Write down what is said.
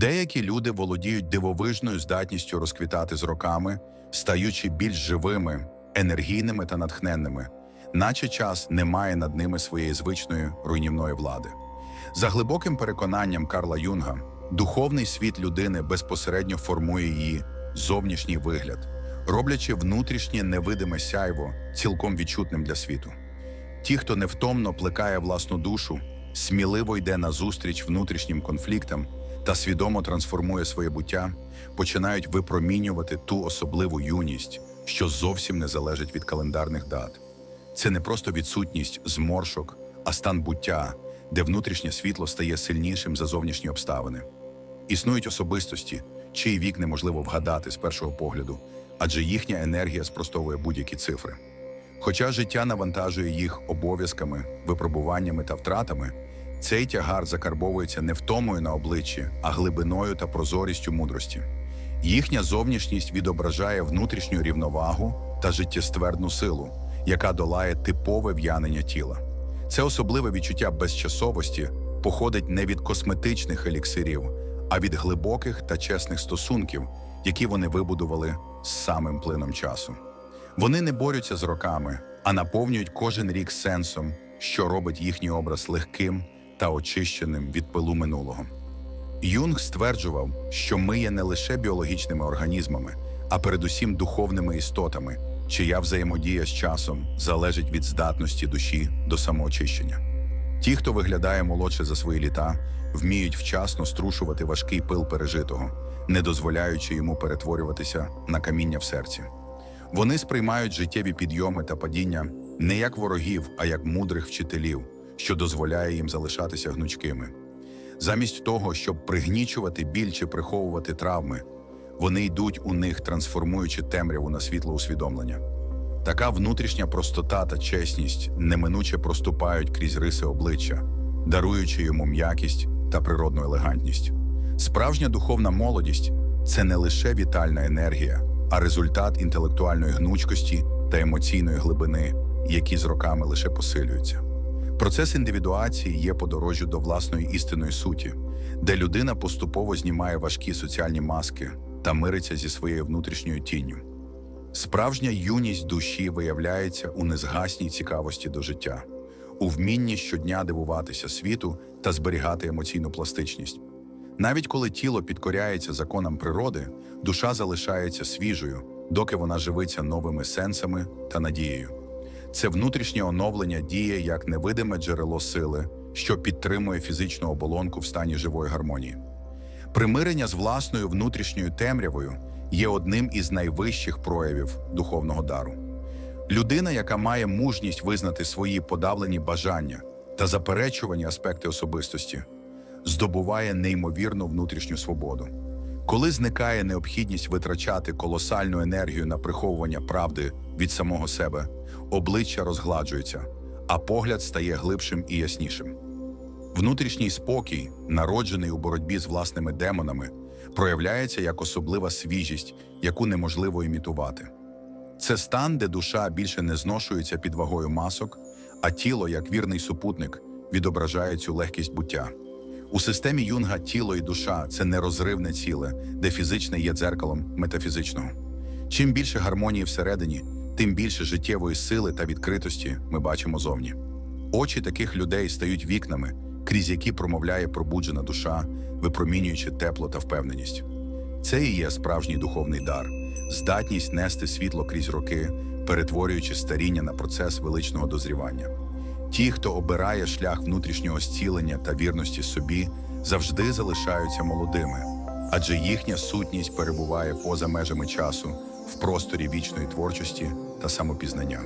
Деякі люди володіють дивовижною здатністю розквітати з роками, стаючи більш живими, енергійними та натхненними, наче час не має над ними своєї звичної руйнівної влади. За глибоким переконанням Карла Юнга, духовний світ людини безпосередньо формує її зовнішній вигляд, роблячи внутрішнє невидиме сяйво цілком відчутним для світу. Ті, хто невтомно плекає власну душу, сміливо йде назустріч внутрішнім конфліктам та свідомо трансформує своє буття, починають випромінювати ту особливу юність, що зовсім не залежить від календарних дат. Це не просто відсутність зморшок, а стан буття, де внутрішнє світло стає сильнішим за зовнішні обставини. Існують особистості, чий вік неможливо вгадати з першого погляду, адже їхня енергія спростовує будь-які цифри. Хоча життя навантажує їх обов'язками, випробуваннями та втратами, цей тягар закарбовується не втомою на обличчі, а глибиною та прозорістю мудрості. Їхня зовнішність відображає внутрішню рівновагу та життєствердну силу, яка долає типове в'янення тіла. Це особливе відчуття безчасовості походить не від косметичних еліксирів, а від глибоких та чесних стосунків, які вони вибудували з самим плином часу. Вони не борються з роками, а наповнюють кожен рік сенсом, що робить їхній образ легким та очищеним від пилу минулого. Юнг стверджував, що ми є не лише біологічними організмами, а передусім духовними істотами, чия взаємодія з часом залежить від здатності душі до самоочищення. Ті, хто виглядає молодше за свої літа, вміють вчасно струшувати важкий пил пережитого, не дозволяючи йому перетворюватися на каміння в серці. Вони сприймають життєві підйоми та падіння не як ворогів, а як мудрих вчителів, що дозволяє їм залишатися гнучкими. Замість того, щоб пригнічувати біль чи приховувати травми, вони йдуть у них, трансформуючи темряву на світло усвідомлення. Така внутрішня простота та чесність неминуче проступають крізь риси обличчя, даруючи йому м'якість та природну елегантність. Справжня духовна молодість це не лише вітальна енергія, а результат інтелектуальної гнучкості та емоційної глибини, які з роками лише посилюються. Процес індивідуації є подорожжю до власної істинної суті, де людина поступово знімає важкі соціальні маски та мириться зі своєю внутрішньою тінню. Справжня юність душі виявляється у незгасній цікавості до життя, у вмінні щодня дивуватися світу та зберігати емоційну пластичність. Навіть коли тіло підкоряється законам природи, душа залишається свіжою, доки вона живиться новими сенсами та надією. Це внутрішнє оновлення діє як невидиме джерело сили, що підтримує фізичну оболонку в стані живої гармонії. Примирення з власною внутрішньою темрявою є одним із найвищих проявів духовного дару. Людина, яка має мужність визнати свої подавлені бажання та заперечувані аспекти особистості, здобуває неймовірну внутрішню свободу. Коли зникає необхідність витрачати колосальну енергію на приховування правди від самого себе, обличчя розгладжується, а погляд стає глибшим і яснішим. Внутрішній спокій, народжений у боротьбі з власними демонами, проявляється як особлива свіжість, яку неможливо імітувати. Це стан, де душа більше не зношується під вагою масок, а тіло, як вірний супутник, відображає цю легкість буття. У системі юнга тіло і душа це нерозривне ціле, де фізичне є дзеркалом метафізичного. Чим більше гармонії всередині, тим більше життєвої сили та відкритості ми бачимо зовні. Очі таких людей стають вікнами, крізь які промовляє пробуджена душа, випромінюючи тепло та впевненість. Це і є справжній духовний дар, здатність нести світло крізь роки, перетворюючи старіння на процес величного дозрівання. Ті, хто обирає шлях внутрішнього зцілення та вірності собі, завжди залишаються молодими, адже їхня сутність перебуває поза межами часу в просторі вічної творчості та самопізнання.